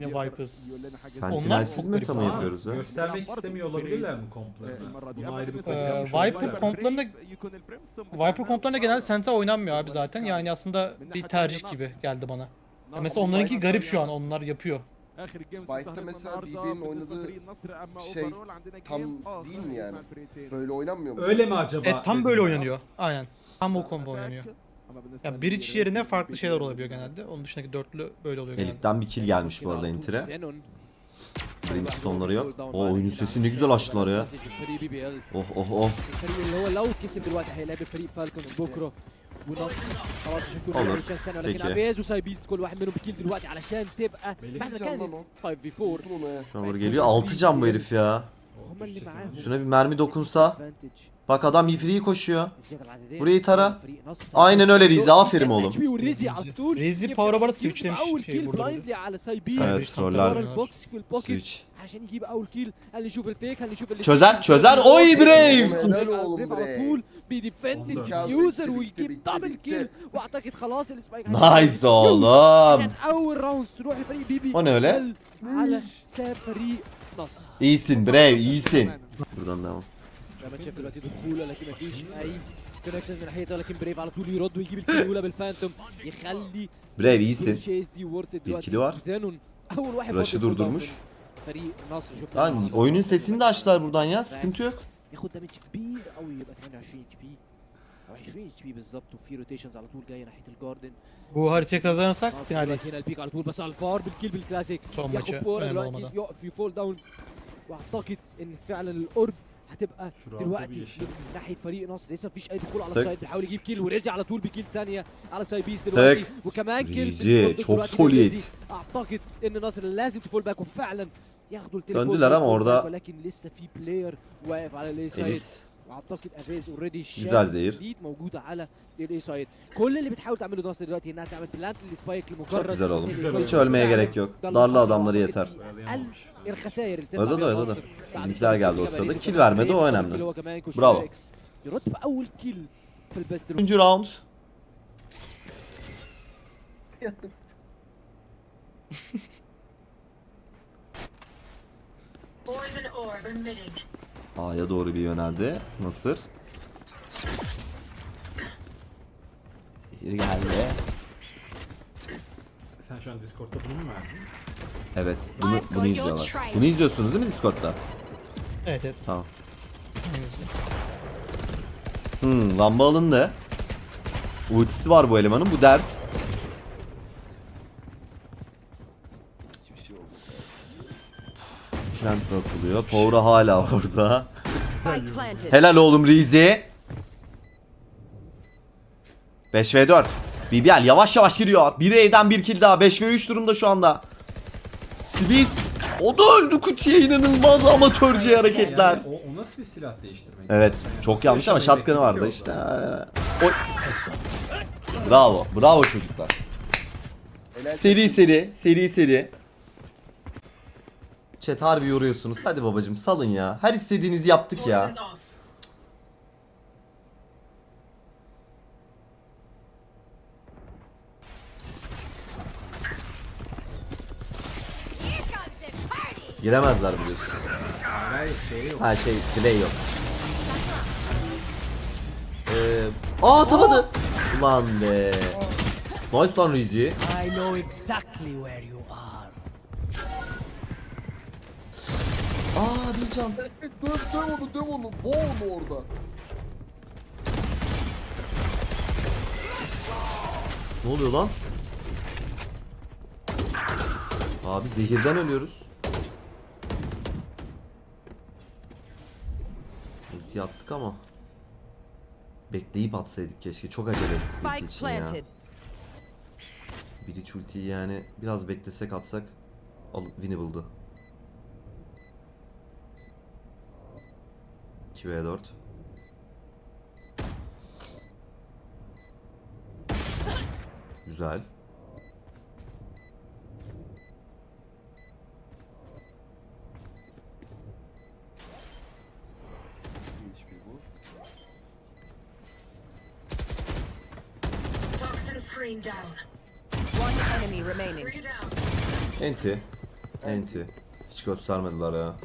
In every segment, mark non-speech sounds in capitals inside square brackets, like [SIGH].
Ne Vipers. Sentinelsiz çok meta mı garip. yapıyoruz ya? Göstermek istemiyor olabilirler mi komple? Bunu ayrı bir konu Ee, Viper komplarında Viper komplarında genelde Senta oynanmıyor abi zaten. Yani aslında bir tercih gibi geldi bana. Ya mesela onlarınki garip şu an onlar yapıyor. White'da mesela BB'nin oynadığı şey tam değil mi yani? Böyle oynanmıyor mu? Öyle mi acaba? Evet tam böyle oynanıyor. Aynen. Tam o combo oynanıyor. Ya bir iç yerine farklı şeyler olabiliyor genelde. Onun dışındaki dörtlü böyle oluyor genelde. Bir kill gelmiş bu arada Inter'e. Brimstone'ları yok. O oyunun sesini ne güzel açtılar ya. Oh oh oh. Olur. Peki. Şamur geliyor. 6 can bu herif ya. هم اللي معاهم Şuna bir mermi dokunsa. advantage Bak adam free koşuyor. الزياده العدديه Burayı tara. فريق نصر Aynen öyle Rize. Aferin oğlum. HP والريزي على طول Rizi يفتح power'a bara يجيب switchlemiş اول şey كيل burada. بلايندلي على سايبيست Evet, Switch troller. ورا البوكس في البوكيت Switch. عشان يجيب اول كيل هل نشوف الفيك هل نشوف اللي Çözer çözer. Oy Brave. Helal oğlum بريف على bre. طول بيديفند والله. اليوزر bitti, ويجيب bitti, دبل bitti. كيل واعتقد خلاص السبايك Nice oğlum. عشان اول راوندز تروح لفريق بيبي O ne öyle? بل على حساب فريق نصر İyisin Brave iyisin. Buradan devam. زي ما شايف دلوقتي دخوله لكن مفيش اي كونكشن من ناحيته ولكن بريف على طول يرد ويجيب الكيل الاولى بالفانتوم يخلي Brave iyisin. الشيز دي وورث دلوقتي kili var. وزانون اول واحد Rush'ı برضه durdurmuş. من فريق نصر شفنا Lan اللحظة. oyunun sesini de açtılar buradan ya. Sıkıntı yok. ياخد دامج كبير قوي يبقى 28 اتش بي او 20 اتش بي بالظبط وفي روتيشنز على طول جاية ناحية الجاردن haritayı kazanırsak خلاص finaldeyiz. دلوقتي هنا البيك على طول بس على الفار بالكيل بالكلاسيك ياخد كورة دلوقتي. يقف يفول داون وأعتقد إن فعلا القرب هتبقى دلوقتي. من ناحية فريق نصر لسه مفيش أي دخول على. السايد بيحاول يجيب كيل وريزي على طول بكيل ثانية على سايبيس دلوقتي تك. وكمان كيل دلوقتي. أعتقد إن نصر لازم تفول باك وفعلا ياخدوا التليفون ولكن لسه في بلاير واقف على الاي سايد. واعتقد افيز اوريدي Güzel zehir. ليد موجوده على الاي سايد كل اللي بتحاول تعمله نصر دلوقتي انها تعمل بلانت للسبايك لمجرد Güzel oğlum. إن Güzel الكل Hiç ölmeye فعلاً gerek yok. ده اللي Darla حصل adamları وأعتقد yeter. دي اقل الخسائر اللي Öyle تطلع de بيها öyle de. نصر بعد Bizimkiler كده geldi o كمان sırada. ريزي Kill كمان vermedi o بريف، önemli. اللي هو كمان كوش Bravo. فيليكس يرد باول كيل في البيست Üçüncü round. Poison orb emitting. A'ya doğru bir yöneldi. Nasır. Zehir geldi. Sen şu an Discord'da bunu mu verdin? Evet. Bunu, bunu izliyorlar. Bunu izliyorsunuz değil mi Discord'da? Evet evet. Tamam. Hmm, lamba alındı. Ultisi var bu elemanın. Bu dert. Plant atılıyor. Power'a hala orada. Helal oğlum Rizi. 5 v 4. BBL yavaş yavaş giriyor. Bir evden bir kill daha. 5 v 3 durumda şu anda. Swiss. O da öldü kutuya inanılmaz amatörce hareketler. Yani o, o nasıl bir silah değiştirmek? Evet Yani çok yanlış ama shotgun'ı vardı işte. orada? Oy. Bravo. Bravo çocuklar. Helal Seri seri. Seri seri. Chat harbi yoruyorsunuz. Hadi babacım salın ya. Her istediğinizi yaptık ya. Giremezler biliyorsun. Hayır şey yok. Ha şey delay yok. Ee, aa atamadı. Ulan be. Nice lan Rizi. I know exactly where you are. Aa bir can. Döv döv onu döv onu. Boğ onu orada. Ne oluyor lan? Abi zehirden ölüyoruz. Ulti attık ama. Bekleyip atsaydık keşke. Çok acele ettik ulti için ya. Bir iç ultiyi yani biraz beklesek atsak al winnable'dı. 2v4. Güzel. Enti. Enti. Hiç göstermediler ya.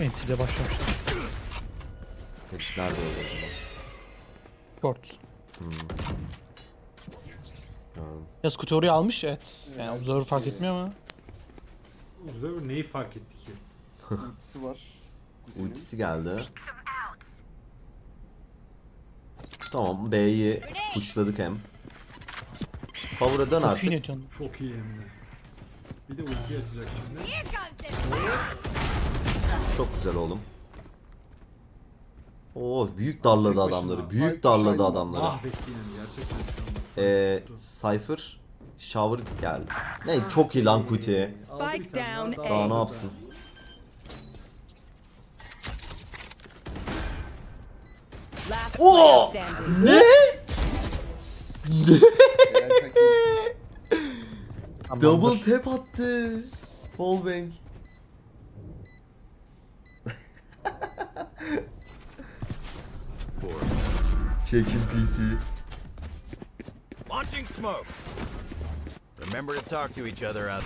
Enti'de başlamışlar. Hepsi nerede oldu o zaman? Short. Hmm. Ya Scooter oraya almış evet. Yani observer fark etmiyor ama. Observer neyi fark etti ki? Ultisi var. Kutu'nun. Ultisi geldi. Tamam B'yi pushladık hem. Power'a dön Çok iyi artık. netiyorsun. Çok iyi hem de. Bir de ulti açacak şimdi. Çok güzel oğlum. Oo büyük darladı adamları. Büyük darladı adamları. Mahvetti yani gerçekten şu an. bak, Ee. Cypher Shower geldi. Ne çok iyi lan Kuti. Spike down daha, ne yapsın? Standing. Ne? Double tap attı. Wallbang. Çekin PC. Launching smoke. Remember to talk to each other out.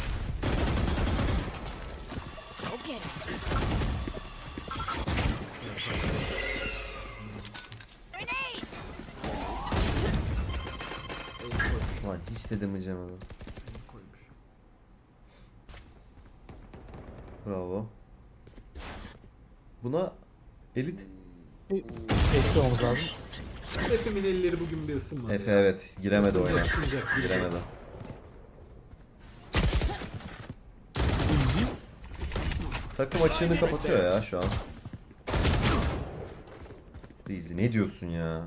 Lan hiç de demeyeceğim Koymuş. Bravo. Buna elit. Etkili olmamız lazım. Efe'min elleri bugün bir ısınmadı. Efe ya. evet giremedi Isınacak, oyuna. ısınacak, girecek. Giremedi. Takım açığını kapatıyor ya şu an. Easy ne diyorsun ya?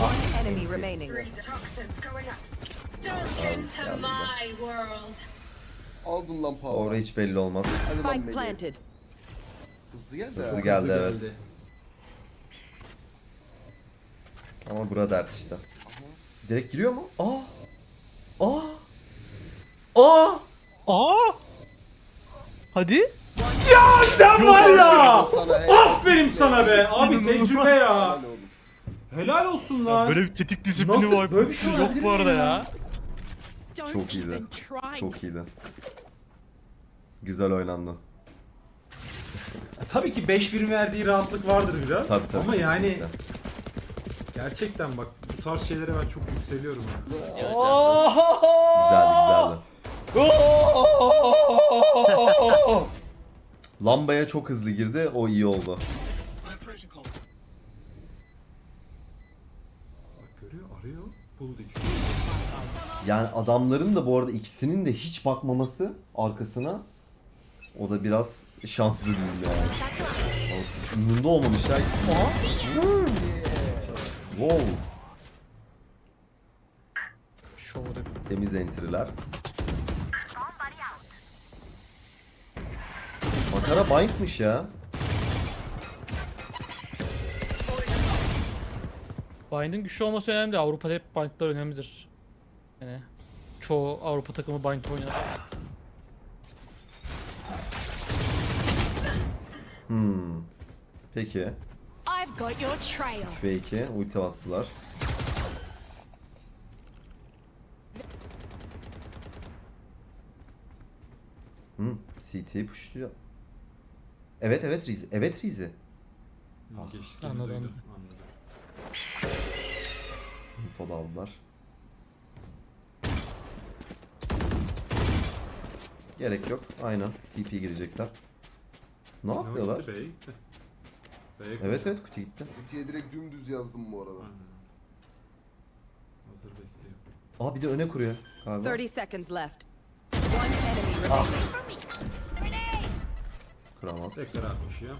One enemy remaining. Toxins going up. Don't enter my world. aldın lan power. Orada hiç belli olmaz. Hadi lan Spike Melih. planted. Hızlı geldi Hızlı geldi Hızlı evet. Ama bura dert işte. Direkt giriyor mu? Aa! Aa! Aa! Aa! Hadi. Sen var ya! Aferin sana be! Abi tecrübe ya! Helal olsun lan! Böyle bir tetik Nasıl- disiplini var. böyle bir şey Yok olabilir bu arada ya. ya? Çok iyiydi. Çok iyiydi. Güzel oynandı. Tabii ki 5-1 verdiği rahatlık vardır biraz. Tabii tabii. Ama yani kesinlikle. Gerçekten bak bu tarz şeylere ben çok yükseliyorum ya. Güzeldi güzeldi. Lambaya çok hızlı girdi. O iyi oldu. Bak görüyor, arıyor. Buldu ikisi. Yani adamların da bu arada ikisinin de hiç bakmaması arkasına o da biraz şanslı değil yani. Hiç umurunda olmamışlar ikisinin. Wow. Şovda. Temiz entry'ler. Makara bindmiş ya. Bind'in güçlü olması önemli. Avrupa'da hep bind'lar önemlidir. Yani çoğu Avrupa takımı bind oynar. Hmm. Peki. 3 ve 2 ulti bastılar. Hmm, CT pushluyor. Evet evet Rizi. Evet Rizi. Ah, Geçtiğini anladım. duydum. Anladım. Info da aldılar. Gerek yok. Aynen. TP girecekler. Ne yapıyorlar? B'ye Evet evet kutu gitti. Kutuya direkt dümdüz yazdım bu arada. Aynen. Hazır bekliyor. Aa bir de öne kuruyor galiba. 30 seconds left. One enemy remaining. Kuramaz. Tekrar atmış ya.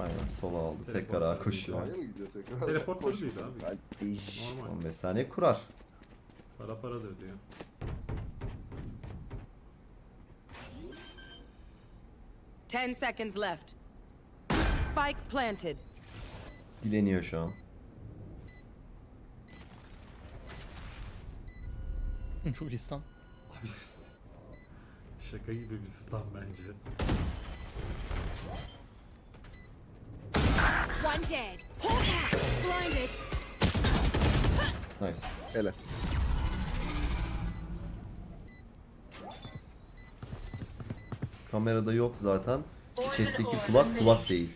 Aynen sola aldı. Tekrar ağa koşuyor. A'ya mı gidiyor tekrar? Teleport Koş. abi. Kardeş. Normal. 15 saniye kurar. Para paradır diyor. Ten seconds left. Spike planted. Dileniyor şu an. [LAUGHS] Çok. Abi şaka gibi bir stun bence. One dead. Hawk out. Blinded. Nice. Hele. Kamerada yok zaten. Chat'teki kulak kulak değil.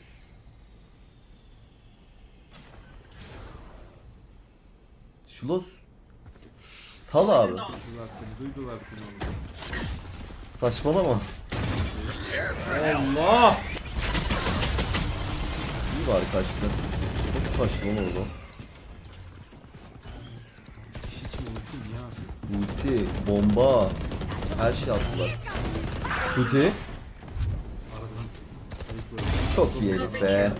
Şulos. Sal abi. Duydular seni, duydular seni oğlum. Saçmalama. Allah! İyi bari kaçtı. Nasıl kaçtı lan orada? Hiç mi unuttum ya? Ulti, bomba, her şey attılar. Aradan. Ayıklıyorum. çok iyi herif be.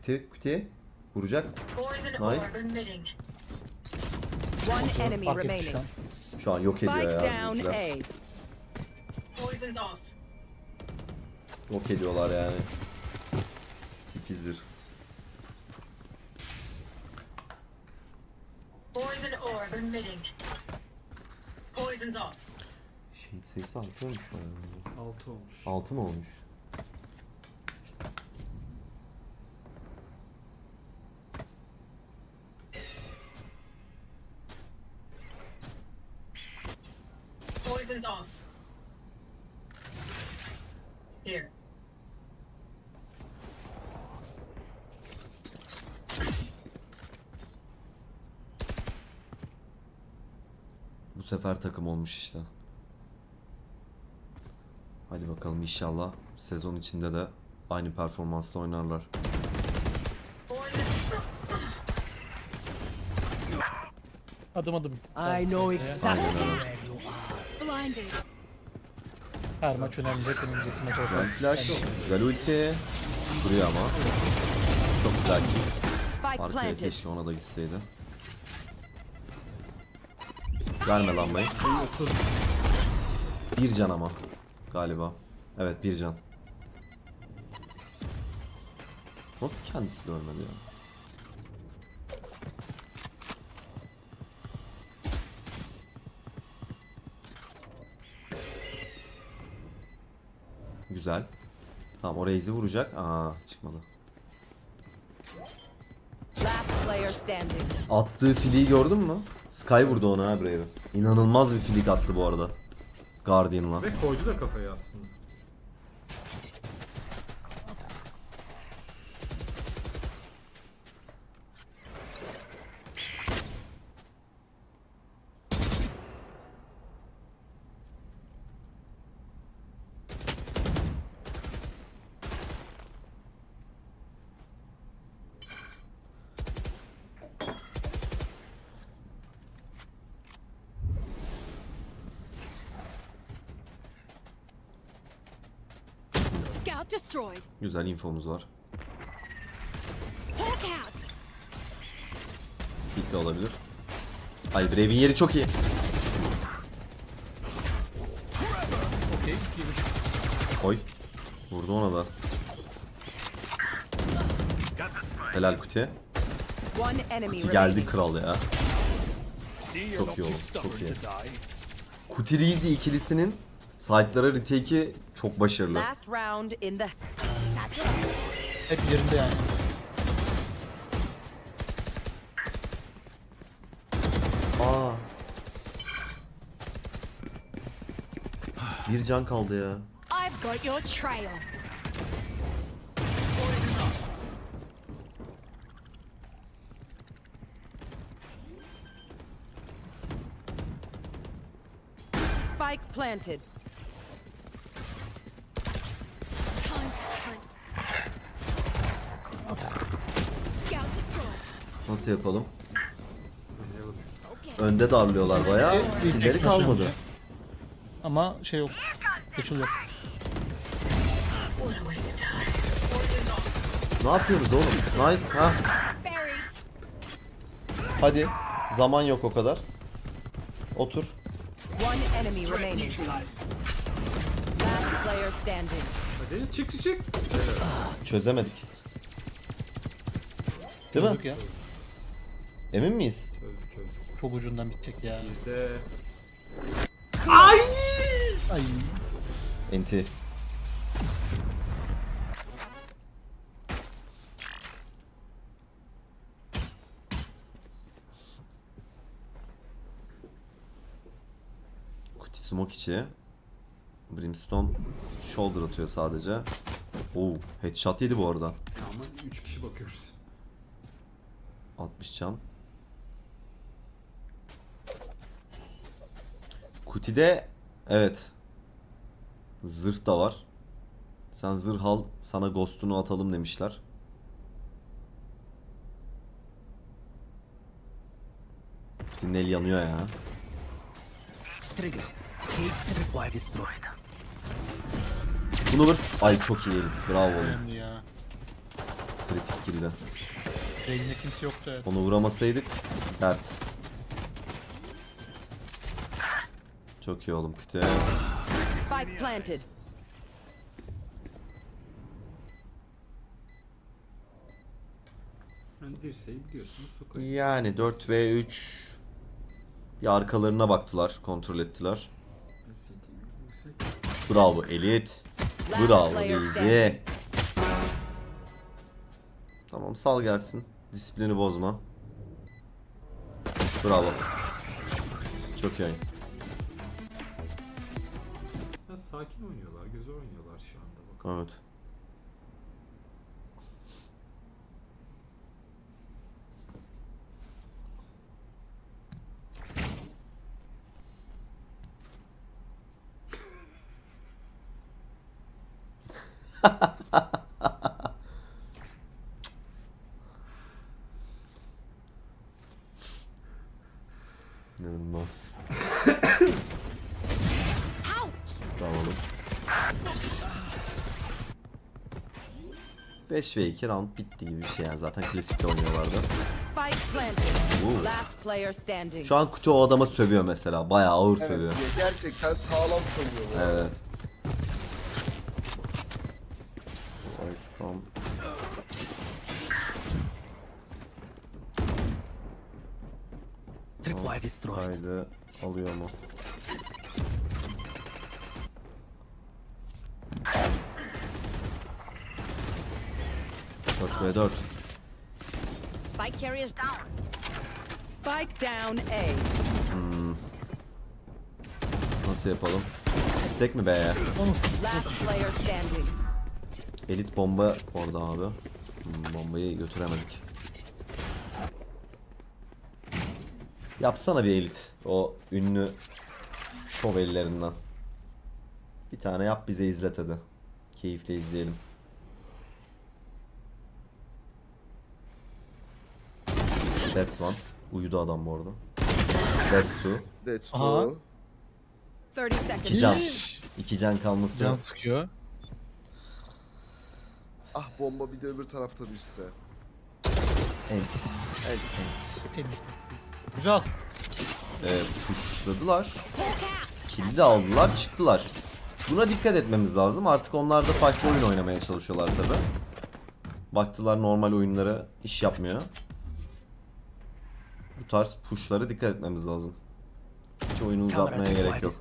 Kuti, Kuti, vuracak. Nice. One enemy remaining. şu an. Yok ediyor ya down bizimkiler. Yok ediyorlar yani. 8-1. Poison orb emitting. Poison's off. Şehit sayısı artıyormuş mu? yani? 6 olmuş. 6 mı olmuş? Poison's off. Here. Bu sefer takım olmuş işte. Hadi bakalım inşallah sezon içinde de aynı performansla oynarlar. Adım adım. I know exactly where you are. Blinded. Her maç önemli. Hepimiz maç orada. flash, güzel ulti. Duruyor ama. Çok güzel. Spike Arkaya keşke ona da gitseydi. Verme lambayı. Bir can ama. Galiba. Evet bir can. Nasıl kendisi de ölmedi ya? Güzel. Tamam o Raze'i vuracak. Aa çıkmadı. Attığı filiği gördün mü? Sky vurdu ona ha Brave'i. İnanılmaz bir filik attı bu arada. Guardian'la. Ve koydu da kafayı aslında. Destroyed. Güzel infomuz var. Hit de olabilir. Ay Brave'in yeri çok iyi. Okey. Oy. Vurdu ona da. Helal enemy Kuti geldi kral ya. Çok iyi oğlum. Çok iyi. Kuti Rizi ikilisinin site'lara retake'i çok başarılı. Hep yerinde yani. Aa. Bir can kaldı ya. I've got your trail. spike planted. Nasıl yapalım? Önde darlıyorlar bayağı. Skill'leri kalmadı. Ama şey yok. Geçil yok. Ne yapıyoruz oğlum? Nice ha. Hadi. Zaman yok o kadar. Otur. Hadi çık çık çık. Çözemedik. Değil mi? Ya. Emin miyiz? Çözdük çözdük. Çok ucundan bitecek ya. Bizde... Ay! Ay. Enti. Kuti smoke içi. Brimstone shoulder atıyor sadece. Oo, headshot yedi bu arada. Ya ama 3 kişi bakıyoruz. 60 can. Kuti'de evet. Zırh da var. Sen zırh al, sana ghost'unu atalım demişler. Kuti'nin el yanıyor ya. Bunu vur. Ay çok iyi elit. Bravo oğlum. Önemli ya. Kritik kill'de. Beyinde kimse yoktu evet. Onu vuramasaydık dert. Çok iyi oğlum Kuti. Spike planted. Hani dirseği biliyorsunuz sokayım. Yani 4 ve 3 ya arkalarına baktılar, kontrol ettiler. Bravo Elit. Bravo Rizi. Tamam sal gelsin. Disiplini bozma. Bravo. Çok iyi. Sakin oynuyorlar, güzel oynuyorlar şu anda bak. Evet. İnanılmaz. [LAUGHS] 5 ve 2 round bitti gibi bir şey yani zaten klasikte oynuyorlardı. Şu an Kutu o adama sövüyor mesela. Bayağı ağır Evet sövüyor. gerçekten sağlam sanıyor. Evet. Tripwire destroyed. Haydi alıyor mu? Dört ve dört. Spike carriers down. Spike down A. Nasıl yapalım? Gitsek mi B'ye? Last player standing. Elit bomba orada abi. Hmm, bombayı götüremedik. Yapsana bir elit. O ünlü şov ellerinden. Bir tane yap bize izlet hadi. Keyifle izleyelim. That's one. Uyudu adam bu arada. That's two. That's Aha. true. 30 seconds. İki can. İki can kalması. Can sıkıyor. Ah bomba bir de öbür tarafta düşse. Ent. Evet. Ent. Güzel. e, pushladılar. Kilidi de aldılar, çıktılar. Buna dikkat etmemiz lazım. Artık onlar da farklı oyun oynamaya çalışıyorlar tabi. Baktılar normal oyunlara iş yapmıyor. Tarz pushlara dikkat etmemiz lazım. Hiç oyunu uzatmaya gerek yok.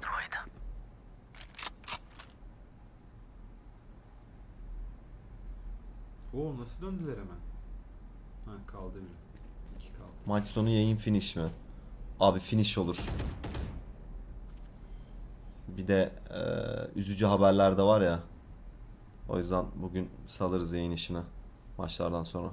Oo nasıl döndüler hemen? Ha kaldı biri. İki kaldı. Maç sonu yayın finish mi? Abi finish olur. Bir de eee, üzücü haberler de var ya. O yüzden bugün salırız yayın işine. Maçlardan sonra.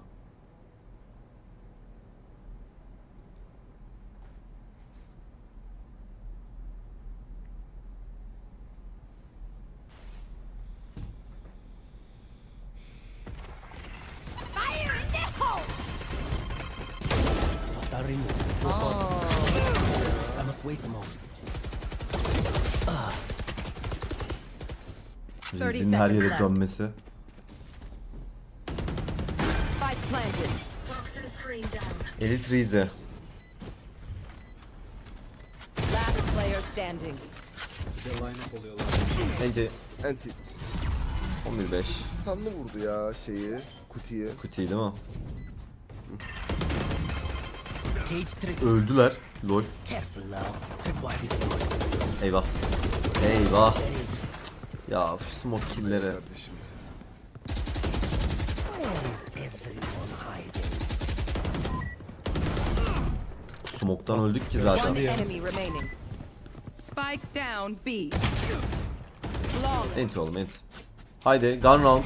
Rizin her yere dönmesi. Elit Rize. Last player standing. Bir de line up oluyorlar. Neydi? Anti. 11-5. Stunlı vurdu ya şeyi. Kutuyu. Kuti değil mi? Öldüler. Lol. Eyvah. Eyvah. Ya şu smoke kill'lere. Kardeşim. Smoke'tan öldük ki zaten. Spike down B. Flawless. Ent oğlum ent. Haydi gun round.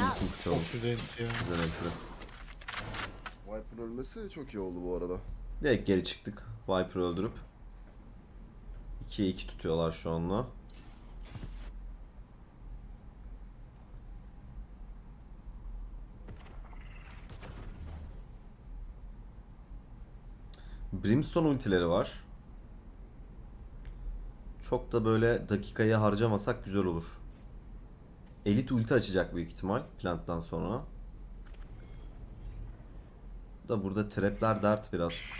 İyisin kutu oğlum. Çok güzel ya. Güzel entry. Viper ölmesi çok iyi oldu bu arada. Direkt geri çıktık. Viper'ı öldürüp. 2'ye 2 tutuyorlar şu anla. Brimstone ultileri var. Çok da böyle dakikayı harcamasak güzel olur. Elit ulti açacak büyük ihtimal planttan sonra. Da burada trapler dert biraz.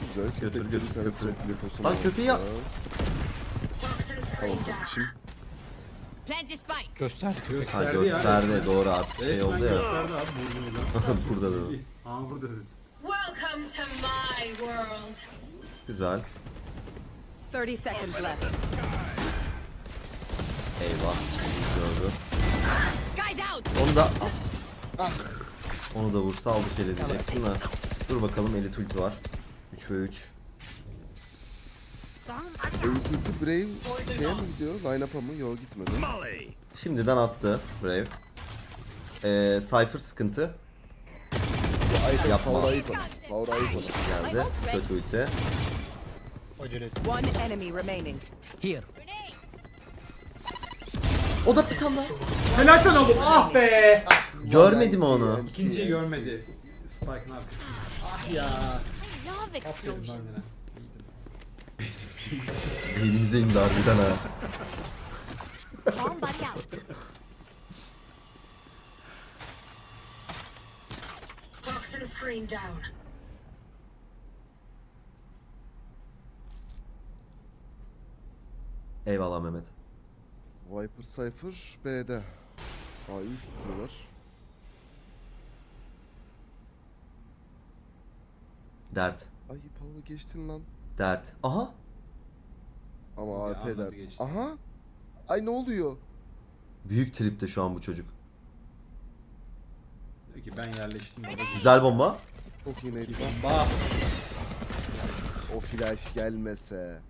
Güzel. Götür, Köpek götür, bir tane götür. trap deposu Lan köpeği ya- Tamam kardeşim. Göster. Ha Gösterdi ya. gösterdi doğru artık şey Resmen oldu ya. gösterdi abi burnuyla. Burada da. [LAUGHS] Aa burada dedi. Welcome to my world. Güzel. 30 seconds left. Eyvah. Gördü. Onu da ah. Onu da vursa aldık ele diyecektim de. Dur bakalım elit ulti var. 3 ve 3. Öyküntü Brave şeye mi gidiyor? Line-up'a mı? Yok gitmedi. Şimdiden attı Brave. Ee, Cypher sıkıntı Yapma. Power ona. Power ona. geldi. Kötü ulti. One enemy remaining. Here. O da daha. Helal sana oğlum. Ah be. Görmedim onu. İkinciyi görmedi. Spike'ın arkasında. Ah ya. Aferin lan yine. Elimize indi harbiden ha. Bomb buddy out. Toxin screen down. Eyvallah Mehmet. Viper Cypher B'de. A3 tutuyorlar. Dert. Ay Power'ı geçtin lan. Dert. Aha. Ama Ya, AP anladı der. geçti. Aha. Ay ne oluyor? Büyük tripte şu an bu çocuk. Diyor ki ben yerleştim baba. Güzel bomba. Çok iyi neydi. Bomba. O flash gelmese.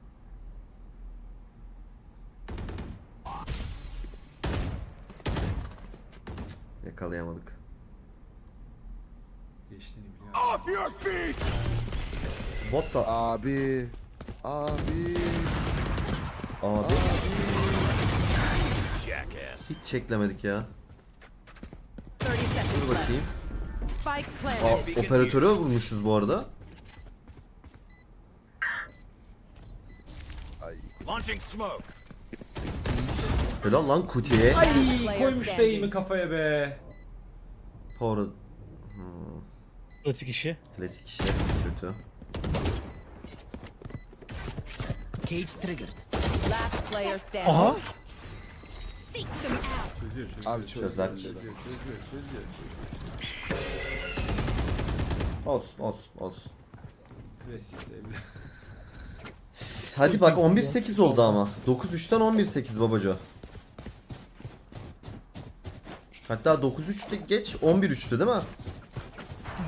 Yakalayamadık. Geçtiğini biliyorum. Off your feet! Bot da. Abi. Abi. Abi. Jackass. Hiç çeklemedik ya. 30 Dur bakayım. Aa, operatörü vurmuşuz bu arada. Ay. Launching smoke. Helal lan Kuti'ye. Ay koymuş standing. değimi kafaya be. Power. Klasik işi. Klasik işi. Kötü. Cage triggered. Last player standing. Aha. Seek them out. Çözüyor çözüyor. Abi çözüyor. Çözer. Çözüyor. Çözüyor. Çözüyor. Olsun olsun olsun. Klasik sevdi. Hadi bak 11-8 oldu ama. 9-3'ten 11-8 babaca. Hatta 9-3'te geç 11-3'tü değil mi?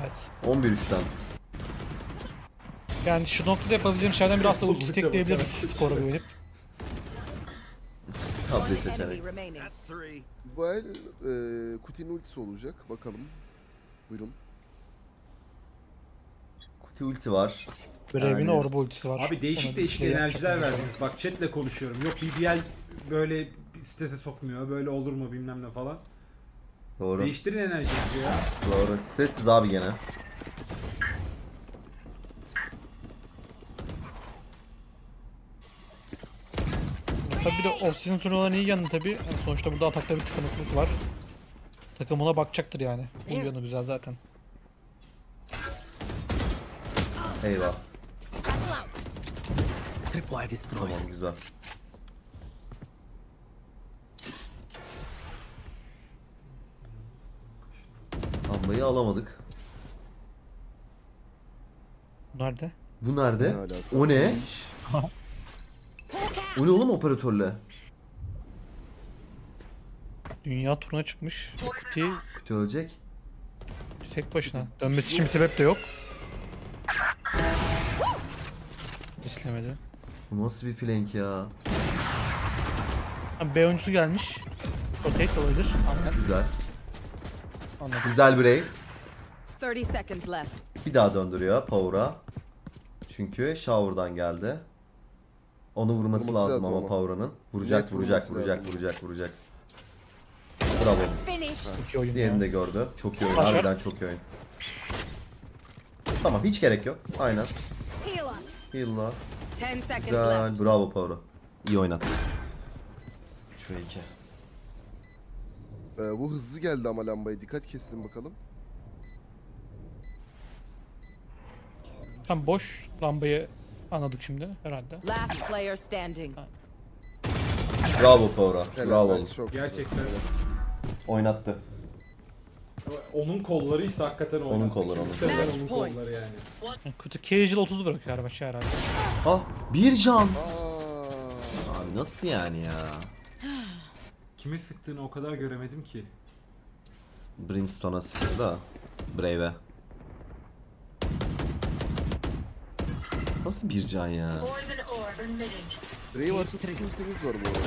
Evet. 11-3'ten. Yani şu noktada yapabileceğim şeylerden biraz da ulti tekleyebilirim güvenip. One Tablet seçerek. Bu el e, Kuti'nin ultisi olacak. Bakalım. Buyurun. Kuti ulti var. Brave'in Aynen. orba ultisi var. Abi değişik Ona değişik bir şey enerjiler yapacak. verdiniz. Bak chatle konuşuyorum. Yok BBL böyle sitese sokmuyor. Böyle olur mu bilmem ne falan. Doğru. Değiştirin enerjinizi ya. Doğru. Stressiz abi gene. Tabii bir de off-season turnuvaların iyi yanı tabii. Yani sonuçta burada atakta bir tıkanıklık var. Takım ona bakacaktır yani. Bu yanı güzel zaten. Eyvah. Tamam güzel. Lambayı alamadık. Nerede? Bu nerede? Ne alaka? O ne? O ne oğlum operatörle? Dünya turuna çıkmış. Kuti Kötü ölecek. tek başına. Dönmesi için bir sebep de yok. İstemedi. Bu nasıl bir flank ya? Ha, B oyuncusu gelmiş. Rotate olabilir. Aynen. Güzel. Anladım. Güzel Brave. 30 seconds left. Bir daha döndürüyor Power'a. Çünkü Shower'dan geldi. Onu vurması, Vurması lazım, lazım ama. Power'ın. Vuracak, Net vuracak, vuracak, lazım. vuracak, vuracak. Bravo. Çok iyi oyun Diğerini de gördü. Çok iyi oyun. Başar. Harbiden çok iyi oyun. Tamam hiç gerek yok. Aynen. Heal'la. 10 seconds left. Güzel. Bravo Power'ı. İyi oynattın. 3 ve 2. Ee, bu hızlı geldi ama lambaya dikkat kestim bakalım. Tam boş lambayı anladık şimdi herhalde. Last player standing. Bravo Power'a. Helal, Bravo. çok Gerçekten. Oynattı. Onun kollarıysa hakikaten o. Onun kolları, onun Muhtemelen kolları. onun kolları yani. Yani Kötü casual 30 bırakıyor her maçı herhalde. Ah bir can. Aa, Abi nasıl yani ya? Kime sıktığını o kadar göremedim ki. Brimstone'a sıktı da. Brave'e. Nasıl bir can ya? Emitting. Brave artı tutultimiz var bu arada.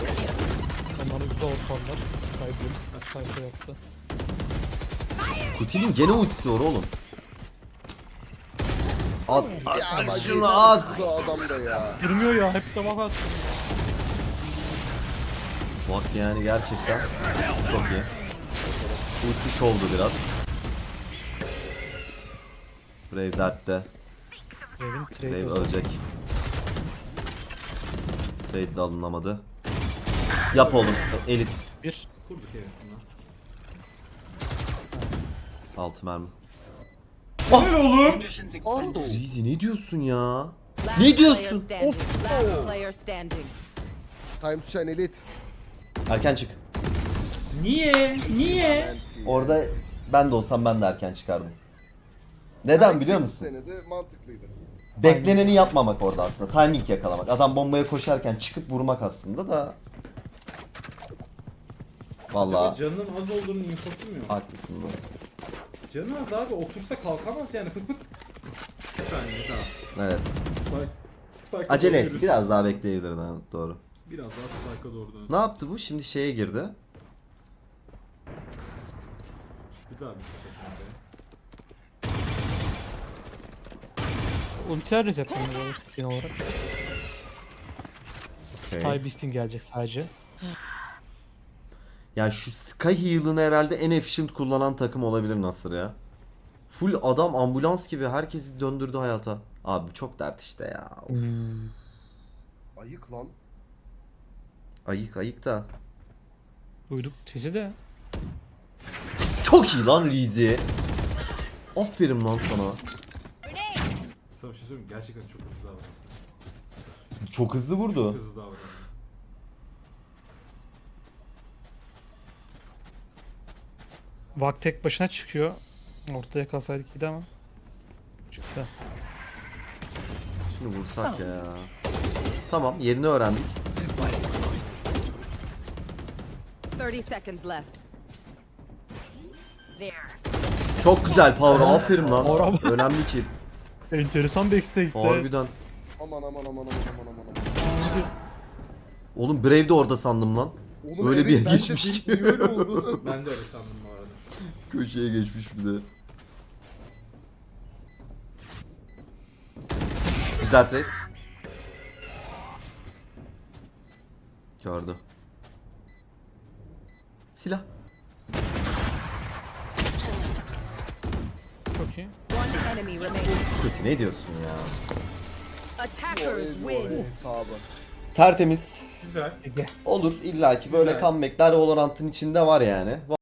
Onları güzel ortamlar. Skype'ın sayfa yaptı. Kutil'in gene ultisi var oğlum. At, at, bak şunu at. Bu adam da ya. Girmiyor ya hep de bak at. Bak yani gerçekten çok iyi. Ulti oldu biraz. Brave dertte. Trade Brave oldu. ölecek. Brave de alınamadı. Yap oğlum. Elit. Bir. Kurduk yarısından. Altı mermi. Helal oğlum. Rizi ne diyorsun ya? Ne diyorsun? standing. Time to shine elite. Erken çık. Niye? Niye? Orada ben de olsam ben de erken çıkardım. Neden biliyor musun? mantıklıydı. Bekleneni yapmamak orada aslında. Timing yakalamak. Adam bombaya koşarken çıkıp vurmak aslında da. Acaba Vallahi canının az olduğunun infosu mu yok? haklısın. bu. Canı az abi otursa kalkamaz yani pık [LAUGHS] pık. Bir saniye daha. Evet. Spike. Spike'a Acele et. Biraz daha bekleyebilirdin ha, doğru. Biraz daha Spike'a doğru dön. Ne yaptı bu? Şimdi şeye girdi. Bir daha bir sefer. Ultiler resetlenir böyle genel olarak. Okay. Ty Beast'in gelecek sadece. Yani şu Sky Heal'ını herhalde en efficient kullanan takım olabilir Nasır ya. Full adam ambulans gibi herkesi döndürdü hayata. Abi çok dert işte ya. Ayık lan. Ayık ayık da. Duyduk sesi de. Çok iyi lan Rizi. Aferin lan sana. Sana bir şey söyleyeyim mi? Gerçekten çok hızlı davrandı. Çok hızlı Çok vurdu. hızlı davrandı. Vak tek başına çıkıyor. Ortaya kalsaydık iyiydi ama. Çıktı. Şunu vursak ya. Tamam yerini öğrendik. 30 seconds left. There. Çok güzel Power aferin lan. Power. Önemli ki. Enteresan gitti. Harbiden. Aman aman aman aman aman aman. aman. Oğlum Brave de orada sandım lan. Oğlum Öyle bir yere ben de geçmiş öyle oldu? [LAUGHS] Ben de öyle sandım bu arada. Köşeye geçmiş bir de. Güzel trade. Gördü. Silah. Çok iyi. One enemy remaining. Kötü ne diyorsun ya? Attackers win. hesabı. Tertemiz. Güzel. Olur illaki böyle comebackler Valorant'ın içinde var yani.